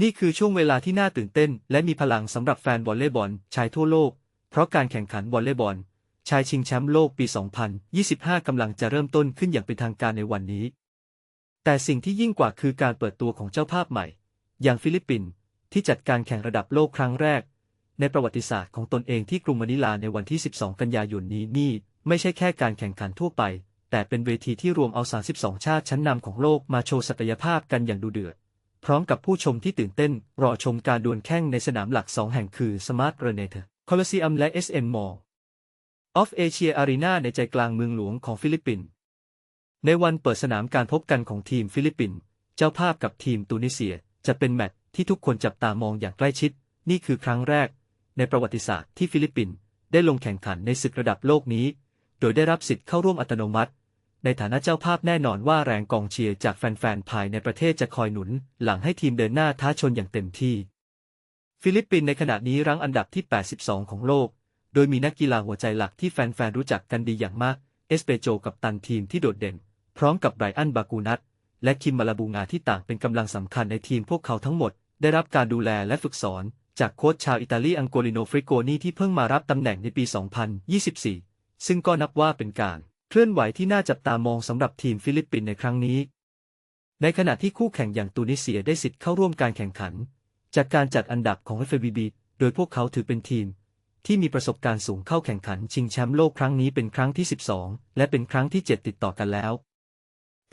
นี่คือช่วงเวลาที่น่าตื่นเต้น และมีพลังสำหรับแฟนวอลเลย์บอลชายทั่วโลก เพราะการแข่งขันวอลเลย์บอลชายชิงแชมป์โลกปี 2025 กำลังจะเริ่มต้นขึ้นอย่างเป็นทางการในวันนี้ แต่สิ่งที่ยิ่งกว่าคือการเปิดตัวของเจ้าภาพใหม่ อย่างฟิลิปปินส์ที่จัดการแข่งระดับโลกครั้งแรก ในประวัติศาสตร์ของตนเองที่กรุงมะนิลาในวันที่ 12 กันยายนนี้นี่ ไม่ใช่แค่การแข่งขันทั่วไป แต่เป็นเวทีที่รวมเอา 32 ชาติชั้นนำของโลกมาโชว์ศักยภาพกันอย่างดูเดือด พร้อมกับผู้ชมที่ตื่นเต้น รอชมการดวลแข่งในสนามหลักสองแห่งคือ Smart r e n e t c o l o s s e u m และ SM Mall of Asia Arena ในใจกลางเมืองหลวงของฟิลิปปินส์ในวันเปิดสนามการพบกันของทีมฟิลิปปินส์เจ้าภาพกับทีมตูนิเซีย จะเป็นแมตช์ที่ทุกคนจับตามองอย่างใกล้ชิด นี่คือครั้งแรก ในประวัติศาสตร์ที่ฟิลิปปินส์ได้ลงแข่งขันในศึกระดับโลกนี้ โดยได้รับสิทธิ์เข้าร่วมอัตโนมัติ ในฐานะเจ้าภาพแน่นอนว่าแรงกองเชียร์จากแฟนๆ ภายในประเทศจะคอยหนุน หลังให้ทีมเดินหน้าท้าชนอย่างเต็มที่ ฟิลิปปินส์ในขณะนี้รั้งอันดับที่ 82 ของโลก โดยมีนักกีฬาหัวใจหลักที่แฟนๆ รู้จักกันดีอย่างมาก เอสเปโจกับตันทีมที่โดดเด่น พร้อมกับไบรอันบากูนัตและคิมมาลาบูงาที่ต่างเป็นกำลังสำคัญในทีมพวกเขาทั้งหมด ได้รับการดูแลและฝึกสอน จากโค้ชชาวอิตาลีอังโกลิโนฟริโกนีที่เพิ่งมารับตำแหน่งในปี 2024 ซึ่งก็นับว่าเป็นการ เคลื่อนไหวที่น่าจับตามองสำหรับทีมฟิลิปปินส์ในครั้งนี้ ในขณะที่คู่แข่งอย่างตูนิเซียได้สิทธิ์เข้าร่วมการแข่งขัน จากการจัดอันดับของ FIVB โดยพวกเขาถือเป็นทีม ที่มีประสบการณ์สูงเข้าแข่งขันชิงแชมป์โลกครั้งนี้เป็นครั้งที่ 12 และเป็นครั้งที่ 7 ติดต่อกันแล้ว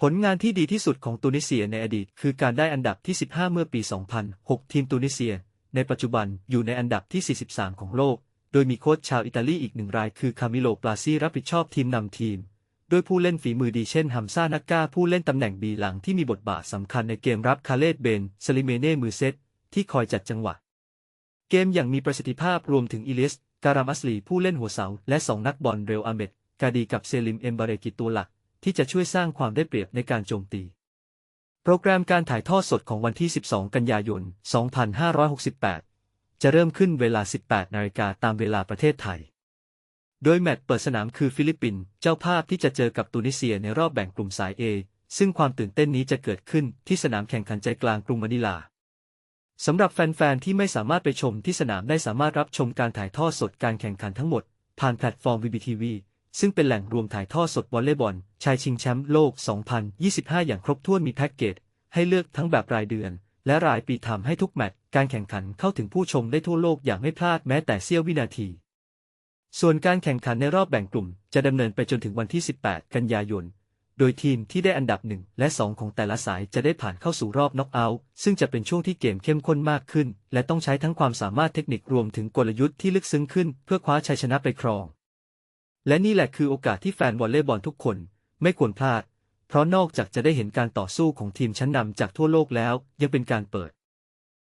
ผลงานที่ดีที่สุดของตูนิเซียในอดีต คือการได้อันดับที่ 15 เมื่อปี 2006 ทีมตูนิเซีย ในปัจจุบันอยู่ในอันดับที่ 43 ของโลก โดยมีโค้ชชาวอิตาลีอีกหนึ่งราย คือคามิโล ปลาซีรับผิดชอบทีมนำทีม ด้วยผู้เล่นฝีมือดีเช่นฮัมซานักกาผู้เล่นตำแหน่งบีหลังที่มีบทบาทสำคัญในเกมรับคาเลตเบนสลิเมเน่มือเซตที่คอยจัดจังหวะ เกมอย่างมีประสิทธิภาพรวมถึงอิลิส การามัสลีผู้เล่นหัวเสา และสองนักบอลเรลอาเมดกาดีกับเซลิมเอมบาเรกิตัวหลัก ที่จะช่วยสร้างความได้เปรียบในการโจมตี โปรแกรมการถ่ายทอดสดของวันที่ 12 กันยายน 2568 จะเริ่มขึ้นเวลา 18 นาฬิกาตามเวลาประเทศไทย โดยแมตช์เปิดสนามคือฟิลิปปินส์เจ้าภาพที่จะเจอกับตูนิเซียในรอบแบ่งกลุ่มสาย A ซึ่งความตื่นเต้นนี้จะเกิดขึ้นที่สนามแข่งขันใจกลางกรุงมะนิลาสำหรับแฟน ๆ ที่ไม่สามารถไปชมที่สนามได้สามารถรับชมการถ่ายทอดสดการแข่งขันทั้งหมด ผ่านแพลตฟอร์ม VBTV ซึ่งเป็นแหล่งรวมถ่ายทอดสดวอลเลย์บอลชายชิงแชมป์โลก 2025 อย่างครบถ้วนมีแพ็กเกจ ให้เลือกทั้งแบบรายเดือน และรายปีทำให้ทุกแมตช์การแข่งขันเข้าถึงผู้ชมได้ทั่วโลกอย่างไม่พลาดแม้แต่เสี้ยววินาที ส่วนการแข่งขันในรอบแบ่งกลุ่ม จะดำเนินไปจนถึงวันที่ 18 กันยายน โดยทีมที่ได้อันดับ 1 และ 2 ของแต่ละสายจะได้ผ่านเข้าสู่รอบน็อกเอาท์ ซึ่งจะเป็นช่วงที่เกมเข้มข้นมากขึ้น และต้องใช้ทั้งความสามารถเทคนิครวมถึงกลยุทธ์ที่ลึกซึ้งขึ้น เพื่อคว้าชัยชนะไปครอง และนี่แหละคือโอกาสที่แฟนวอลเลย์บอลทุกคน ไม่ควรพลาด เพราะนอกจากจะได้เห็นการต่อสู้ของทีมชั้นนำจากทั่วโลกแล้ว ยังเป็นการเปิด